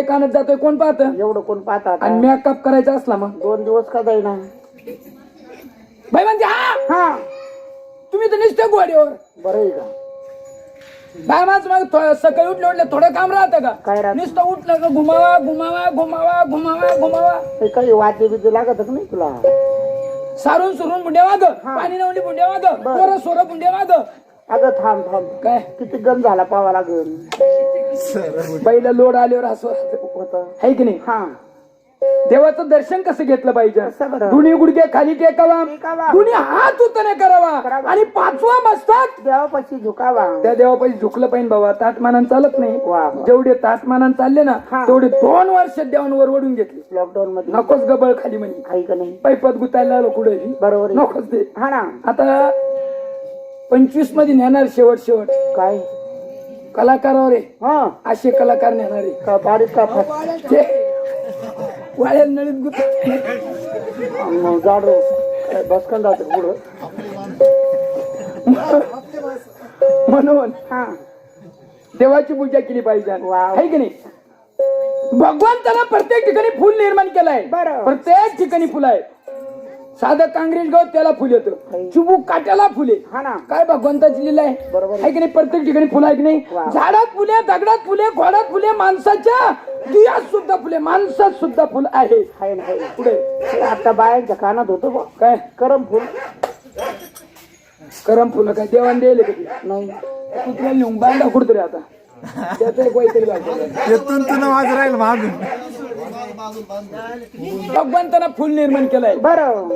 वाजतोय कानात जातोय कोण पाहत? एवढं कोण पाहता? आणि मेकअप करायचा असला मग. दोन दिवस का जाईना? बाई म्हणते हा हा. तुम्ही तर निसते गोडीवर. बरं आहे का? बाय माझं मग सकाळी उठले उठले थोडं काम राहतं का? काय राहत? नुसतं उठलं का घुमावा घुमावा घुमावा घुमावा घुमावा. काही वाद्य बिद्य लागत का नाही तुला? सारून सुरून बुंड्या वाग पाणी नवली बुंड्या वाग बरं. पोरं सोरं बुंड्या वाग अगं थांब थांब. काय? किती गण झाला पावा लागल. बाईला लोड आल्यावर असं होत आहे की नाही? हा. देवाचं दर्शन कसं घेतलं पाहिजे कसं बरं? गुडघे खाली टेकावा. टेकावा. दोन्ही हात उतने करावा. करावा. आणि पाचवा मस्तक. देवापाशी झुकावा. त्या देवापाशी झुकलं पाहिजे बाबा. ताटमानानं चालत नाही. वा वा. जेवढे ताटमानानं चालले ना हा. तेवढे दोन वर्ष देवांवर वडून घेतले. लॉकडाऊन मध्ये. नकोच गबळ खाली म्हणे. काही का नाही? पैपत गुतायला कुठे बरोबर आहे. नकोच ते. हा ना. आता पंचवीसमध्ये नेणार शेवट शेवट. काय? कलाकारावर आहे हा. असे कलाकार नेणार आहे का बारीक का? फट ते वाळ्या नळीत गुत जाडो. बसकन जात पुढं. म्हणून हा. देवाची पूजा केली पाहिजे. आहे की नाही? भगवंताला प्रत्येक ठिकाणी फुल निर्माण केलंय. बरं. प्रत्येक ठिकाणी फुल आहे. साधं काँग्रेस गवत त्याला फुल येतं. चिबूक काट्याला फुले. हा ना. काय भगवंताची लिहिलं आहे? बरोबर आहे. की नाही? प्रत्येक ठिकाणी फुलं आहे की नाही. झाडात फुले दगडात फुले घोडात फुले माणसाच्या दुयात सुद्धा फुले. माणसात सुद्धा फुल आहे. ना ना. पुढे. ते आता बायांच्या कानात होतो बा. काय? करम फुल. करम फुलं काय? देवाण द्यायला कधी नाही. नेऊन बांधा कुठतरी आता. त्याचं एक काहीतरी दाखवलं. येतून तुला माझं राहील मागून भगवंतानं फुल निर्माण केलंय. बरं.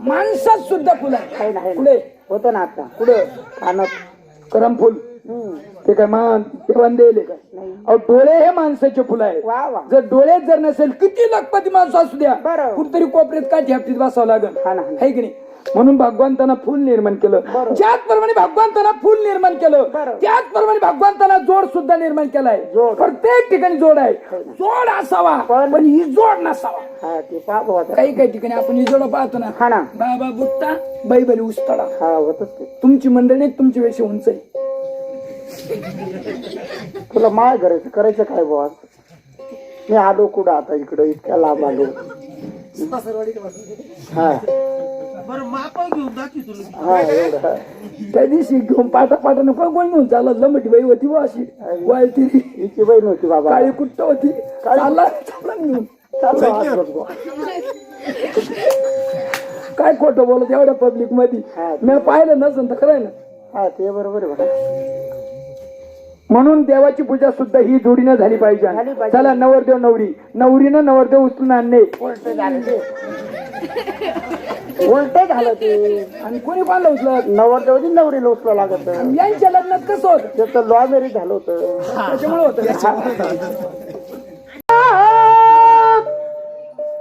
माणसात सुद्धा फुल आहे. हाय हाय ना पुढे होतं ना आता. पुढे कानात. करम फुल. हम्म. ते काय मान देवाण द्यायले काय? अहो डोळे हे माणसाचे फुल आहे वा वा. जर डोळे जर नसेल किती लखपती माणसं असू द्या. बरं. कुठतरी कोपऱ्यात काय झेपटीत बसावं लागल. हा हा. आहे की नाही? म्हणून भगवंतानं फुल निर्माण केलं. ज्याचप्रमाणे भगवंतानं फुल निर्माण केलं बरं. त्याचप्रमाणे भगवंतानं जोड सुद्धा निर्माण केलाय. जोड. प्रत्येक ठिकाणी जोड आहे. जोड असावा पण- ही जोड नसावा. हा काही काही ठिकाणी आपण ही जोड पाहतो ना. हा ना. बाबा बुट्टा बैबली उस्तडा. हा ते. तुमची मंडळी तुमची वेळशी उंच आहे. तुला माय करायचं करायचं काय बुवा मी आलो कुठं आता इकडं? इतक्या लांब आलो. हा. हा एवढं. त्या दिवशी घेऊन पाटा पाटा नको कोण घेऊन चालत लंबटी बाई होती बा अशी. वाळती हिची बहीण होती बाबा. काळी कुट्ट होती. चालला चालला घेऊन. चाललो बुवा. काय खोटं बोलत एवढ्या पब्लिकमध्ये. मी पाहिलं नसेल तर खरं ना. हा ते बरोबर आहे म्हणून देवाची पूजा सुद्धा ही जोडीनं झाली पाहिजे. झाली पाहिजे. चला नवरदेव नवरी. नवरीनं नवरदेव उचलून आणणे उलट झालं ते आणि कोणी पाहिलं उचलत? नवरदेवची नवरीला उचला लागत. यांच्या लग्नात कसं होत? त्याचं लॉ मॅरेज झालं होतं. त्याच्यामुळे होत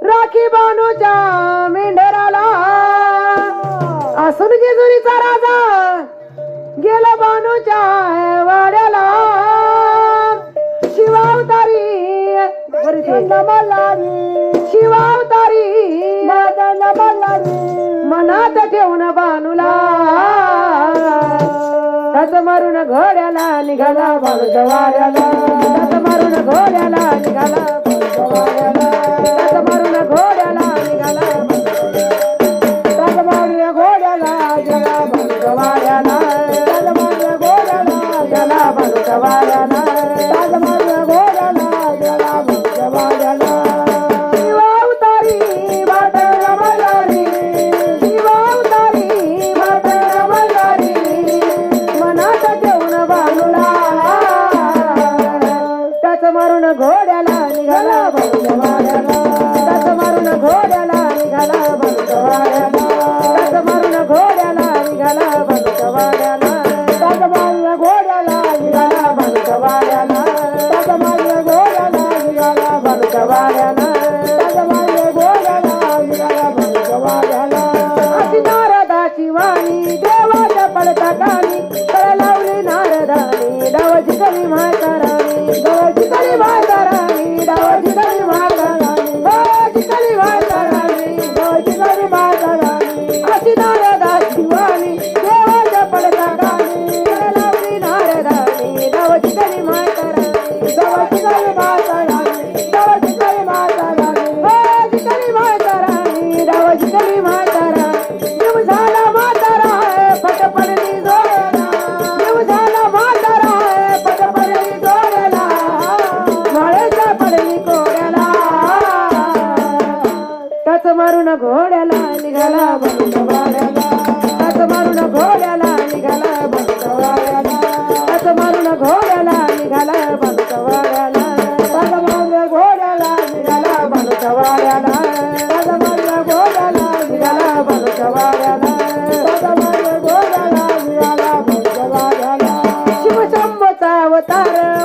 राखी बानूच्या मेंढराला. असून जेजुरीचा राजा गेला बानूच्या वाड्याला. शिवावतारी शिवावतारी. मनात ठेवून बानूला त्याच मारून घोड्याला निघाला वाड्याला त्याच मारून घोड्याला निघाला बानूच्या টাকা निघाला भक्त वाऱ्याला. हात मारून घोड्याला निघाला भक्त वाऱ्याला. हात मारून घोड्याला निघाला भक्त वाऱ्याला. हात मारून घोड्याला निघाला भक्त वाऱ्याला. हात मारून घोड्याला निघाला भक्त वाऱ्याला. हात मारून घोड्याला निघाला भक्त वाऱ्याला. अवतार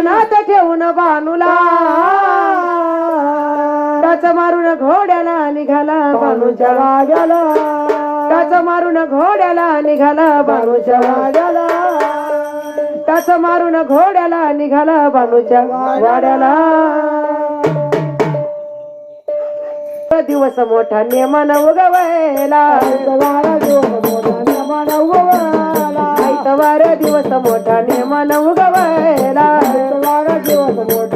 मनात ठेवून बानुला टाच मारून घोड्याला निघाला बानूच्या वाड्याला टाच मारून घोड्याला निघाला बानूच्या वाड्याला टाच मारून घोड्याला निघाला बानूच्या वाड्याला. दिवस मोठा नेमान उगवायला. दिवस मोठा नेमान उगवायला. the